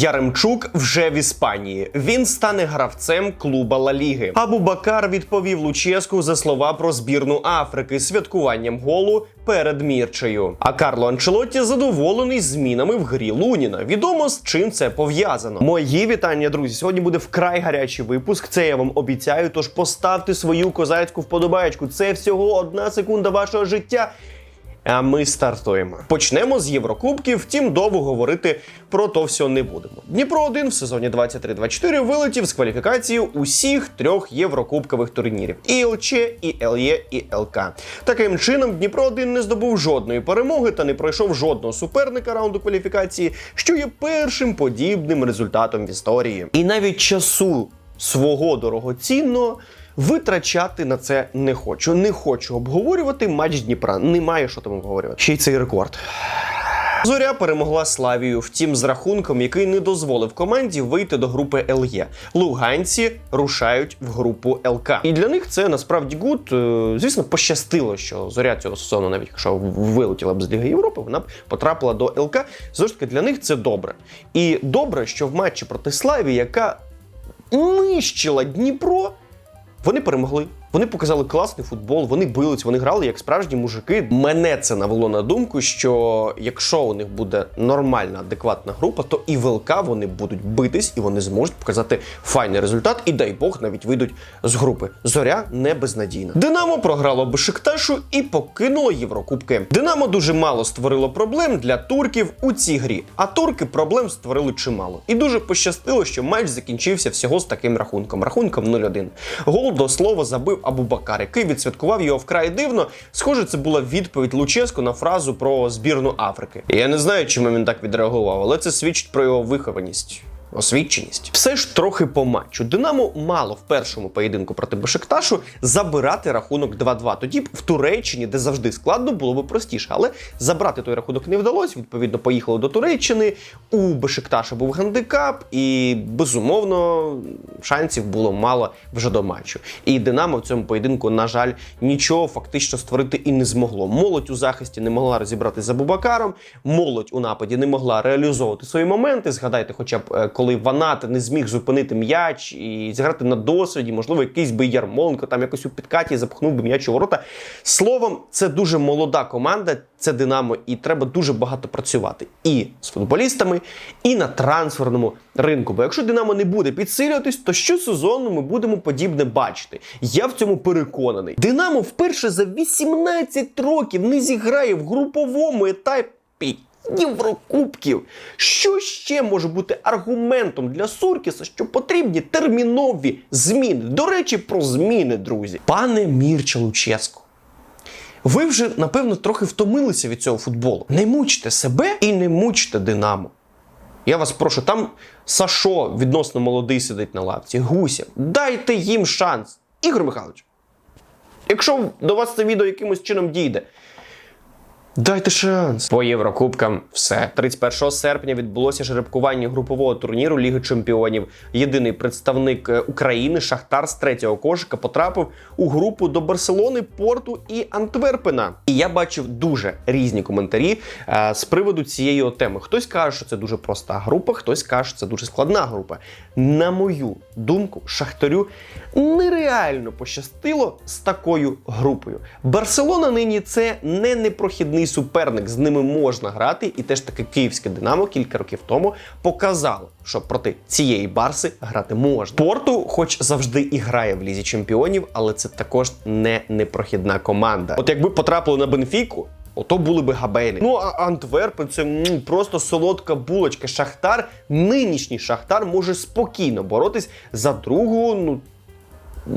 Яремчук вже в Іспанії. Він стане гравцем клуба Ла Ліги. Абу Бакар відповів Луческу за слова про збірну Африки святкуванням голу перед Мірчею. А Карло Анчелотті задоволений змінами в грі Луніна. Відомо з чим це пов'язано. Мої вітання, друзі. Сьогодні буде вкрай гарячий випуск. Це я вам обіцяю. Тож поставте свою козацьку вподобаєчку. Це всього одна секунда вашого життя. А ми стартуємо. Почнемо з Єврокубків, втім довго говорити про то все не будемо. Дніпро 1 в сезоні 23-24 вилетів з кваліфікації усіх трьох єврокубкових турнірів: і ЛЧ, і ЛЄ, і ЛК. Таким чином, Дніпро 1 не здобув жодної перемоги та не пройшов жодного суперника раунду кваліфікації, що є першим подібним результатом в історії. І навіть часу свого дорогоцінного витрачати на це не хочу. Не хочу обговорювати матч Дніпра. Немає що там обговорювати. Ще й цей рекорд. Зоря перемогла Славію, втім, з рахунком, який не дозволив команді вийти до групи ЛЄ. Луганці рушають в групу ЛК. І для них це насправді гуд. Е, Звісно, пощастило, що зоря цього сезону, навіть якщо вилетіла б з Ліги Європи, вона б потрапила до ЛК. Знову ж таки, для них це добре. І добре, що в матчі проти Славії, яка нищила Дніпро, вони перемогли. Вони показали класний футбол, вони бились, вони грали як справжні мужики. Мене це навело на думку, що якщо у них буде нормальна, адекватна група, то і в ЛК вони будуть битись і вони зможуть показати файний результат. І дай Бог навіть вийдуть з групи. Зоря не безнадійна. Динамо програло Бешикташу і покинуло Єврокубки. Динамо дуже мало створило проблем для турків у цій грі, а турки проблем створили чимало. І дуже пощастило, що матч закінчився всього з таким рахунком. Рахунком 0-1. Гол до слова забив Абубакар, який відсвяткував його вкрай дивно. Схоже, це була відповідь Луческу на фразу про збірну Африки. Я не знаю, чому він так відреагував, але це свідчить про його вихованість. Освіченість. Все ж трохи по матчу. Динамо мало в першому поєдинку проти Бешикташу забирати рахунок 2-2. Тоді б в Туреччині, де завжди складно, було б простіше. Але забрати той рахунок не вдалося. Відповідно, поїхали до Туреччини. У Бешикташа був гандикап, і безумовно шансів було мало вже до матчу. І Динамо в цьому поєдинку, на жаль, нічого фактично створити і не змогло. Молодь у захисті не могла розібратися за Бубакаром, молодь у нападі не могла реалізовувати свої моменти. Згадайте, хоча б е, коли Ванат не зміг зупинити м'яч і зіграти на досвіді, можливо, якийсь би Ярмоленко там якось у підкаті запхнув би м'яч у ворота. Словом, це дуже молода команда, це Динамо, і треба дуже багато працювати і з футболістами, і на трансферному ринку. Бо якщо Динамо не буде підсилюватись, то щосезонно ми будемо подібне бачити. Я в цьому переконаний. Динамо вперше за 18 років не зіграє в груповому етапі. Єврокубків. Що ще може бути аргументом для Суркіса, що потрібні термінові зміни? До речі, про зміни, друзі. Пане Мірча Луческо, ви вже, напевно, трохи втомилися від цього футболу. Не мучте себе і не мучте Динамо. Я вас прошу, там Сашо відносно молодий сидить на лавці, Гуся. Дайте їм шанс. Ігор Михайлович, якщо до вас це відео якимось чином дійде, Дайте шанс. По Єврокубкам все. 31 серпня відбулося жеребкування групового турніру Ліги Чемпіонів. Єдиний представник е, України Шахтар з третього кошика потрапив у групу до Барселони, Порту і Антверпена. І я бачив дуже різні коментарі е, з приводу цієї теми. Хтось каже, що це дуже проста група, хтось каже, що це дуже складна група. На мою думку, Шахтарю нереально пощастило з такою групою. Барселона нині це не непрохідний суперник. З ними можна грати, і теж таки київське Динамо кілька років тому показало, що проти цієї барси грати можна. Порту, хоч завжди і грає в лізі чемпіонів, але це також не непрохідна команда. От якби потрапили на Бенфіку. Ото були би габелі. Ну а Антверпен це м, просто солодка булочка. Шахтар, нинішній Шахтар може спокійно боротись за другу, ну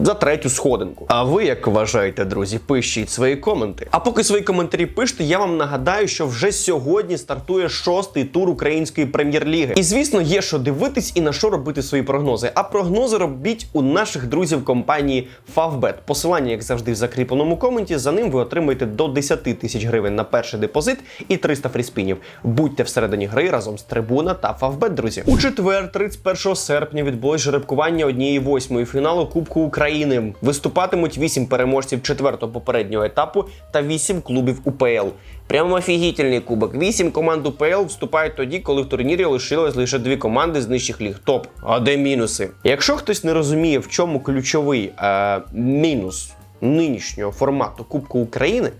за третю сходинку. А ви як вважаєте, друзі? Пишіть свої коменти. А поки свої коментарі пишете, я вам нагадаю, що вже сьогодні стартує шостий тур української прем'єр-ліги. І звісно, є що дивитись і на що робити свої прогнози. А прогнози робіть у наших друзів компанії Favbet. Посилання, як завжди, в закріпленому коменті. За ним ви отримаєте до 10 тисяч гривень на перший депозит і 300 фріспінів. Будьте всередині гри разом з трибуна та Favbet, друзі. У четвер, 31 серпня, відбулось жеребкування однієї восьмої фіналу Кубку України. України. Виступатимуть 8 переможців четвертого попереднього етапу та 8 клубів УПЛ. Прямо офігітельний кубок. 8 команд УПЛ вступають тоді, коли в турнірі лишилось лише дві команди з нижчих ліг. Топ. А де мінуси? Якщо хтось не розуміє, в чому ключовий е, мінус нинішнього формату Кубку України,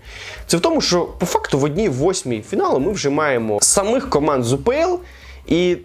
це в тому, що по факту в одній восьмій фіналу ми вже маємо самих команд з УПЛ і.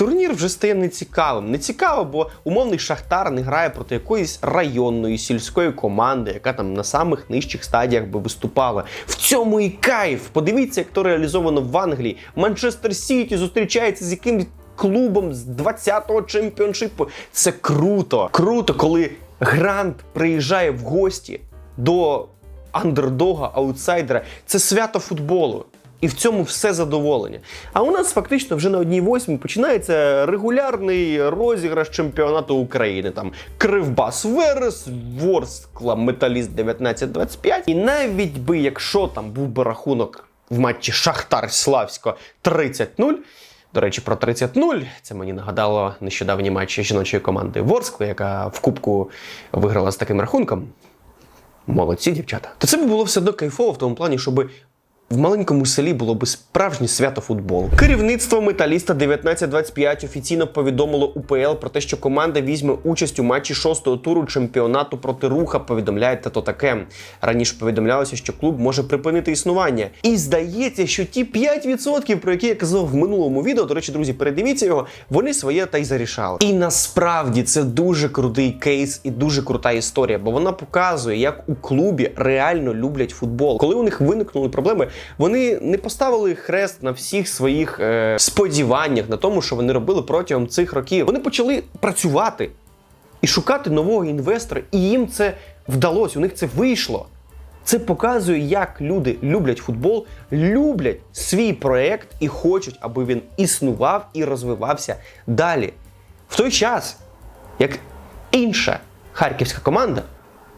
Турнір вже стає нецікавим. Нецікаво, бо умовний Шахтар не грає проти якоїсь районної сільської команди, яка там на самих нижчих стадіях би виступала. В цьому і кайф. Подивіться, як то реалізовано в Англії. Манчестер Сіті зустрічається з якимось клубом з 20-го чемпіоншипу. Це круто. Круто, коли Грант приїжджає в гості до андердога, аутсайдера. Це свято футболу. І в цьому все задоволення. А у нас фактично вже на одній восьмій починається регулярний розіграш чемпіонату України. Там Кривбас Верес, Ворскла Металіст 1925. І навіть би, якщо там був би рахунок в матчі Шахтар Славсько 30-0. До речі, про 30-0. Це мені нагадало нещодавні матчі жіночої команди Ворскли, яка в Кубку виграла з таким рахунком. Молодці, дівчата. То це б було все одно кайфово в тому плані, щоб в маленькому селі було би справжнє свято футболу. Керівництво металіста 1925 офіційно повідомило УПЛ про те, що команда візьме участь у матчі шостого туру чемпіонату проти руха. Повідомляє то таке. Раніше повідомлялося, що клуб може припинити існування. І здається, що ті 5%, про які я казав в минулому відео, до речі, друзі, передивіться його, вони своє та й зарішали. І насправді це дуже крутий кейс і дуже крута історія, бо вона показує, як у клубі реально люблять футбол. Коли у них виникнули проблеми, вони не поставили хрест на всіх своїх е, сподіваннях на тому, що вони робили протягом цих років. Вони почали працювати і шукати нового інвестора, і їм це вдалося. У них це вийшло. Це показує, як люди люблять футбол, люблять свій проект і хочуть, аби він існував і розвивався далі. В той час, як інша харківська команда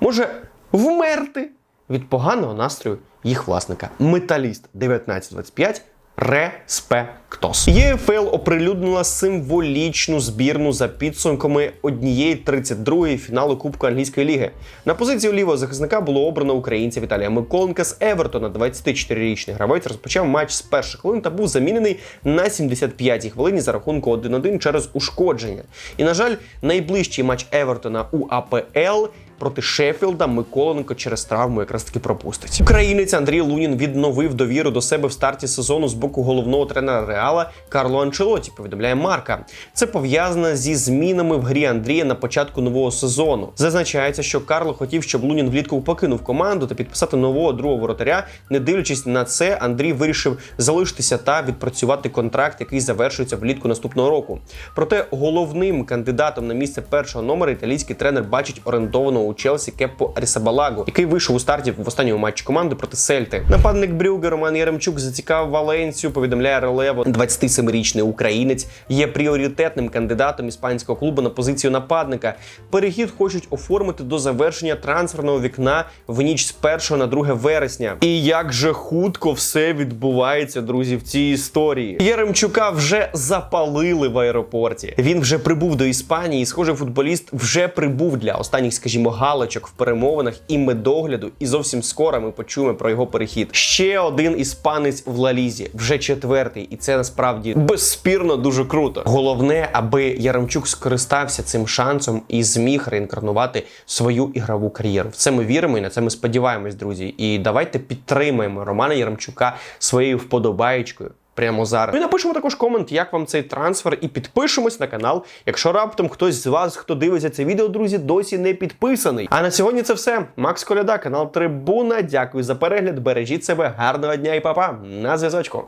може вмерти від поганого настрою їх власника. Металіст 1925 Респектос. ЄФЛ оприлюднила символічну збірну за підсумками однієї 32-ї фіналу Кубку англійської ліги. На позицію лівого захисника було обрано українця Віталія Миколенка з Евертона. 24-річний гравець розпочав матч з перших хвилин та був замінений на 75-й хвилині за рахунку 1-1 через ушкодження. І, на жаль, найближчий матч Евертона у АПЛ проти Шеффілда Миколенко через травму якраз таки пропустить. Українець Андрій Лунін відновив довіру до себе в старті сезону з боку головного тренера Реала Карло Анчелоті. Повідомляє Марка. Це пов'язано зі змінами в грі Андрія на початку нового сезону. Зазначається, що Карло хотів, щоб Лунін влітку покинув команду та підписати нового другого воротаря. Не дивлячись на це, Андрій вирішив залишитися та відпрацювати контракт, який завершується влітку наступного року. Проте головним кандидатом на місце першого номера італійський тренер бачить орендованого у Челсі Кеппо Арісабалаго, який вийшов у старті в останньому матчі команди проти Сельти. Нападник Брюге Роман Яремчук зацікавив Валенцію. Повідомляє Релево. 27-річний українець є пріоритетним кандидатом іспанського клубу на позицію нападника. Перехід хочуть оформити до завершення трансферного вікна в ніч з 1 на 2 вересня. І як же хутко все відбувається, друзі, в цій історії. Яремчука вже запалили в аеропорті. Він вже прибув до Іспанії. Схоже, футболіст вже прибув для останніх, скажімо, галочок в перемовинах і медогляду. І зовсім скоро ми почуємо про його перехід. Ще один іспанець в Лалізі, вже четвертий, і це насправді безспірно дуже круто. Головне, аби Яремчук скористався цим шансом і зміг реінкарнувати свою ігрову кар'єру. В це ми віримо і на це ми сподіваємось, друзі. І давайте підтримаємо Романа Яремчука своєю вподобаєчкою. Прямо зараз. Ми напишемо також комент, як вам цей трансфер, і підпишемось на канал. Якщо раптом хтось з вас, хто дивиться це відео, друзі, досі не підписаний. А на сьогодні це все. Макс Коляда, канал Трибуна. Дякую за перегляд. Бережіть себе, гарного дня і папа. На зв'язочку.